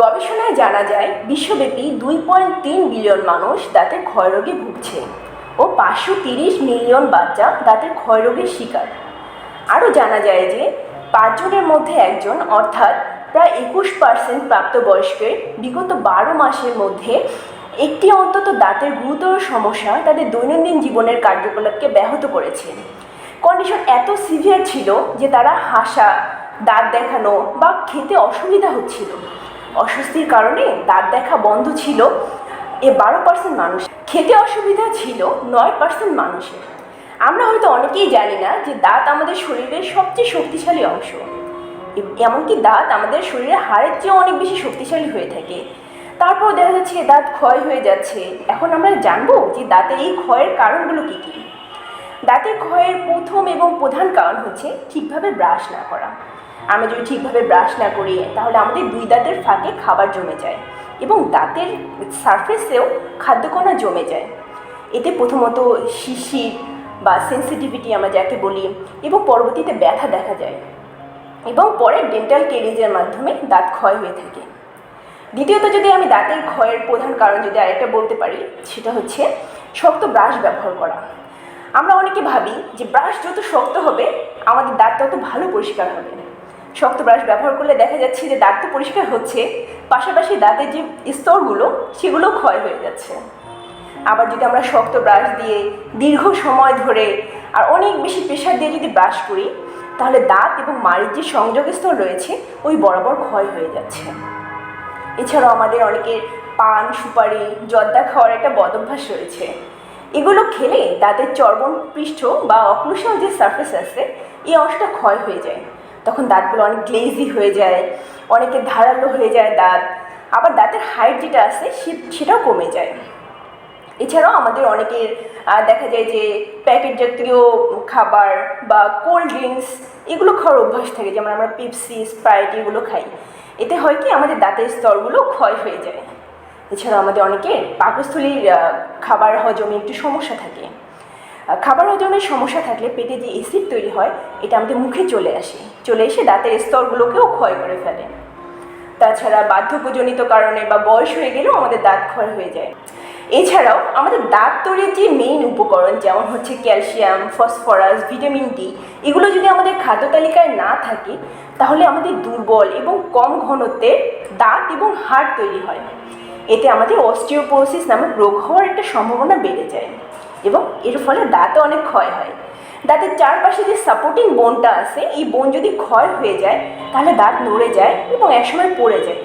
গবেষণায় জানা যায়, বিশ্বব্যাপী দুই পয়েন্ট তিন বিলিয়ন মানুষ দাঁতের ক্ষয়রোগে ভুগছে ও পাঁচশো তিরিশ মিলিয়ন বাচ্চা দাঁতের ক্ষয়রোগের শিকার। আরও জানা যায় যে, পাঁচজনের মধ্যে একজন, অর্থাৎ প্রায় একুশ পার্সেন্ট প্রাপ্তবয়স্কের বিগত বারো মাসের মধ্যে একটি অন্তত দাঁতের গুরুতর সমস্যা তাদের দৈনন্দিন জীবনের কার্যকলাপকে ব্যাহত করেছে। কন্ডিশন এত সিভিয়ার ছিল যে তারা হাসা, দাঁত দেখানো বা খেতে অসুবিধা হচ্ছিল। অস্বস্তির কারণে দাঁত দেখা বন্ধ ছিল। এ বারো পার্সেন্ট মানুষ। খেতে অসুবিধা ছিল নয় পার্সেন্ট মানুষের। আমরা হয়তো অনেকেই জানি না যে দাঁত আমাদের শরীরের সবচেয়ে শক্তিশালী অংশ। এমনকি দাঁত আমাদের শরীরের হাড়ের চেয়েও অনেক বেশি শক্তিশালী হয়ে থাকে। তারপর দেখা যাচ্ছে দাঁত ক্ষয় হয়ে যাচ্ছে। এখন আমরা জানব যে দাঁতের এই ক্ষয়ের কারণগুলো কী কী। দাঁতের ক্ষয়ের প্রথম এবং প্রধান কারণ হচ্ছে ঠিকভাবে ব্রাশ না করা। আমরা যদি ঠিকভাবে ব্রাশ না করি, তাহলে আমাদের দুই দাঁতের ফাঁকে খাবার জমে যায় এবং দাঁতের সারফেসেও খাদ্যকণা জমে যায়। এতে প্রথমত শিশির বা সেন্সিটিভিটি আমরা যাকে বলি এবং পরবর্তীতে ব্যথা দেখা যায় এবং পরে ডেন্টাল কেরিজের মাধ্যমে দাঁত ক্ষয় হয়ে থাকে। দ্বিতীয়ত যদি আমি দাঁতের ক্ষয়ের প্রধান কারণ যদি আরেকটা বলতে পারি, সেটা হচ্ছে শক্ত ব্রাশ ব্যবহার করা। আমরা অনেকে ভাবি যে ব্রাশ যত শক্ত হবে, আমাদের দাঁত তত ভালো পরিষ্কার হবে। শক্ত ব্রাশ ব্যবহার করলে দেখা যাচ্ছে যে দাঁত তো পরিষ্কার হচ্ছে, পাশাপাশি দাঁতের যে স্তরগুলো সেগুলো ক্ষয় হয়ে যাচ্ছে। আবার যদি আমরা শক্ত ব্রাশ দিয়ে দীর্ঘ সময় ধরে আর অনেক বেশি প্রেশার দিয়ে যদি ব্রাশ করি, তাহলে দাঁত এবং মাড়ির যে সংযোগ স্তর রয়েছে, ওই বরাবর ক্ষয় হয়ে যাচ্ছে। এছাড়াও আমাদের অনেকের পান, সুপারি, জর্দা খাওয়ার একটা বদভ্যাস রয়েছে। এগুলো খেলে দাঁতের চর্বণ, পৃষ্ঠ বা অক্লুশাল যে সারফেস আছে এই অংশটা ক্ষয় হয়ে যায়। তখন দাঁতগুলো অনেক গ্লেজি হয়ে যায় অনেকের ধারালো হয়ে যায় দাঁত। আবার দাঁতের হাইট যেটা আছে সেটাও কমে যায়। এছাড়াও আমাদের অনেকের দেখা যায় যে প্যাকেট জাতীয় খাবার বা কোল্ড ড্রিঙ্কস এগুলো খাওয়ার অভ্যাস থাকে। যেমন আমরা পেপসি স্প্রাইট এগুলো খাই। এতে হয় কি, আমাদের দাঁতের স্তরগুলো ক্ষয় হয়ে যায়। এছাড়াও আমাদের অনেকের পাকস্থলীর খাবার হজমে একটু সমস্যা থাকে। খাবার হজমের সমস্যা থাকলে পেটে যে অ্যাসিড তৈরি হয়, এটা আমাদের মুখে চলে আসে। চলে এসে দাঁতের স্তরগুলোকেও ক্ষয় করে ফেলে। তাছাড়া বার্ধক্যজনিত কারণে বা বয়স হয়ে গেলেও আমাদের দাঁত ক্ষয় হয়ে যায়। এছাড়াও আমাদের দাঁত তৈরির যে মেইন উপকরণ, যেমন হচ্ছে ক্যালসিয়াম ফসফরাস ভিটামিন ডি এগুলো যদি আমাদের খাদ্য তালিকায় না থাকে, তাহলে আমাদের দুর্বল এবং কম ঘনত্বের দাঁত এবং হাড় তৈরি হয়। এতে আমাদের অস্টিওপোরোসিস নামক রোগ হওয়ার একটা সম্ভাবনা বেড়ে যায় এবং এর ফলে দাঁতও অনেক ক্ষয় হয়। দাঁতের চারপাশে যে সাপোর্টিং বোনটা আছে, এই বোন যদি ক্ষয় হয়ে যায়, তাহলে দাঁত নড়ে যায় এবং একসময় পড়ে যায়।